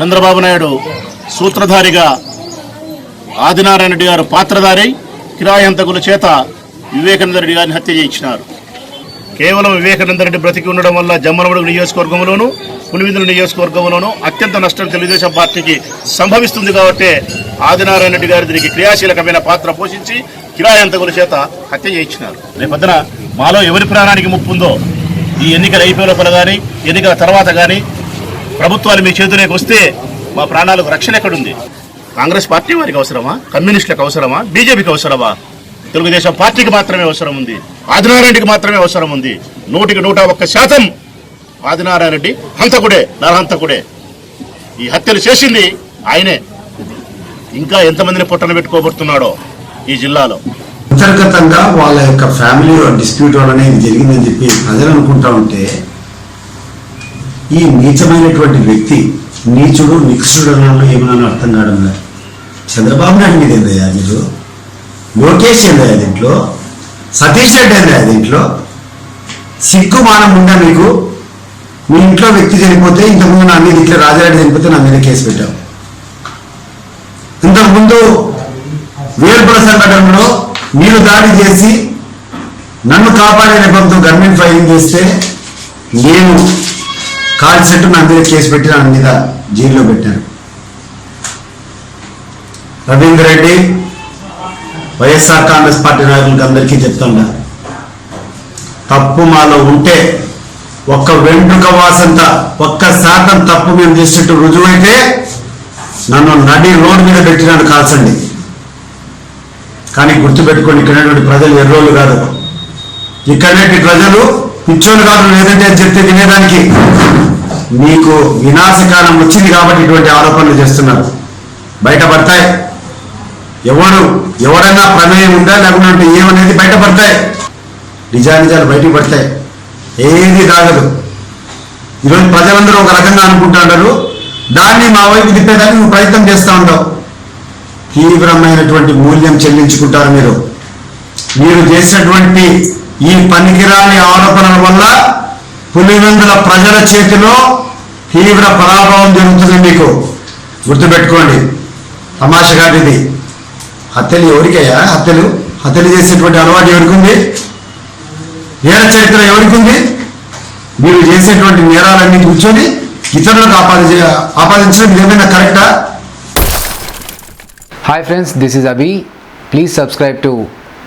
చంద్రబాబు నాయుడు సూత్రధారిగా ఆదినారాయణ రెడ్డి గారు పాత్రధారి కిరాయంతకుల చేత వివేకానంద రెడ్డి గారిని హత్య చేయించినారు. కేవలం వివేకానంద రెడ్డి బ్రతికి ఉండడం వల్ల జమ్మలమడుగు నియోజకవర్గంలోను పులివిందుల నియోజకవర్గంలోను అత్యంత నష్టం తెలుగుదేశం పార్టీకి సంభవిస్తుంది కాబట్టి ఆదినారాయణ రెడ్డి గారు దీనికి క్రియాశీలకమైన పాత్ర పోషించి కిరాయంతకుల చేత హత్య చేయించినారు. రేపొద్దున మాలో ఎవరి ప్రాణానికి ముప్పు ఉందో ఈ ఎన్నికలు అయిపోయే కానీ ఎన్నికల తర్వాత కానీ ప్రభుత్వాలు మీ చేతిలోకి వస్తే మా ప్రాణాలకు రక్షణ ఎక్కడుంది? కాంగ్రెస్ పార్టీ వారికి అవసరమా? కమ్యూనిస్టులకు అవసరమా? బీజేపీకి అవసరమా? తెలుగుదేశం పార్టీకి మాత్రమే అవసరం ఉంది. ఆదినారాయణకి మాత్రమే అవసరం ఉంది. నూటికి నూట ఒక్క శాతం ఆదినారాయణ రెడ్డి హంతకుడే నరహంతకుడే. ఈ హత్యలు చేసింది ఆయనే. ఇంకా ఎంతమందిని పొట్టన పెట్టుకోబడుతున్నాడో ఈ జిల్లాలో? అంతర్గతంగా వాళ్ళ యొక్క ఫ్యామిలీ డిస్ప్యూట్ వల్లనే ఇది జరిగిందని చెప్పి ప్రజలు అనుకుంటా ఉంటే ఈ నీచమైనటువంటి వ్యక్తి నీచుడు నికృష్టుడు అన్నాడు ఏమన్నా అర్థం కావడం లేదు. చంద్రబాబు నాయుడు మీద ఏందయ్యా మీరు లోకేష్ ఏందయ్యా దీంట్లో సతీష్ రెడ్డి ఏందయ్యా దీంట్లో సిగ్గు మానం ఉందా మీకు? మీ ఇంట్లో వ్యక్తి చనిపోతే ఇంతకుముందు నా మీద ఇట్లా రాజారెడ్డి చనిపోతే నా మీద కేసు పెట్టాం ఇంతకుముందు వేర్పుల సంఘటనలో మీరు దాడి చేసి నన్ను కాపాడే నెపంతో గవర్నమెంట్ ఫైలింగ్ చేస్తే నేను కాల్ సెట్ నా మీద కేసు పెట్టి నా మీద జైల్లో పెట్టాను రవీంద్ర రెడ్డి వైఎస్ఆర్ కాంగ్రెస్ పార్టీ నాయకులకు అందరికీ చెప్తుండ తప్పు మాలో ఉంటే ఒక్క వెంట్రుక వాసంత ఒక్క శాతం తప్పు మేము చేసినట్టు రుజువైతే నన్ను నడి రోడ్డు మీద పెట్టినాడు కాల్చండి కానీ గుర్తుపెట్టుకోండి ఇక్కడ ప్రజలు ఎర్రోళ్ళు కాదు. ఇక్కడనేటి ప్రజలు పిచ్చోళ్ళు కాదు లేదంటే అని చెప్తే వినేదానికి. మీకు వినాశకాలం వచ్చింది కాబట్టి ఇటువంటి ఆరోపణలు చేస్తున్నారు. బయటపడతాయి. ఎవరు ఎవరైనా ప్రమేయం ఉందా? లేకుంటే ఏమనేది బయటపడతాయి. నిజానిజాలు బయటకు పడతాయి. ఏది దాగదు. ఈరోజు ప్రజలందరూ ఒక రకంగా అనుకుంటున్నారు దాన్ని మా వైపు తిప్పేదానికి నువ్వు ప్రయత్నం చేస్తూ ఉండవు తీవ్రమైనటువంటి మూల్యం చెల్లించుకుంటారు మీరు. మీరు చేసినటువంటి ఈ పనికిరాని ఆరోపణల వల్ల పులివెందుల ప్రజల చేతిలో తీవ్ర పరాభవం జరుగుతుంది మీకు. గుర్తుపెట్టుకోండి. తమాషగా ఇది. హత్యలు ఎవరికయ్యా? హత్యలు హత్యలు చేసేటువంటి అలవాటు ఎవరికి ఉంది నేర చరిత్ర ఎవరికి ఉంది మీరు చేసేటువంటి నేరాలన్నీ కూర్చొని ఇతరులకు ఆపాదించ ఆపాదించడం ఏమైనా కరెక్టా? Hi friends this is Abhi please subscribe to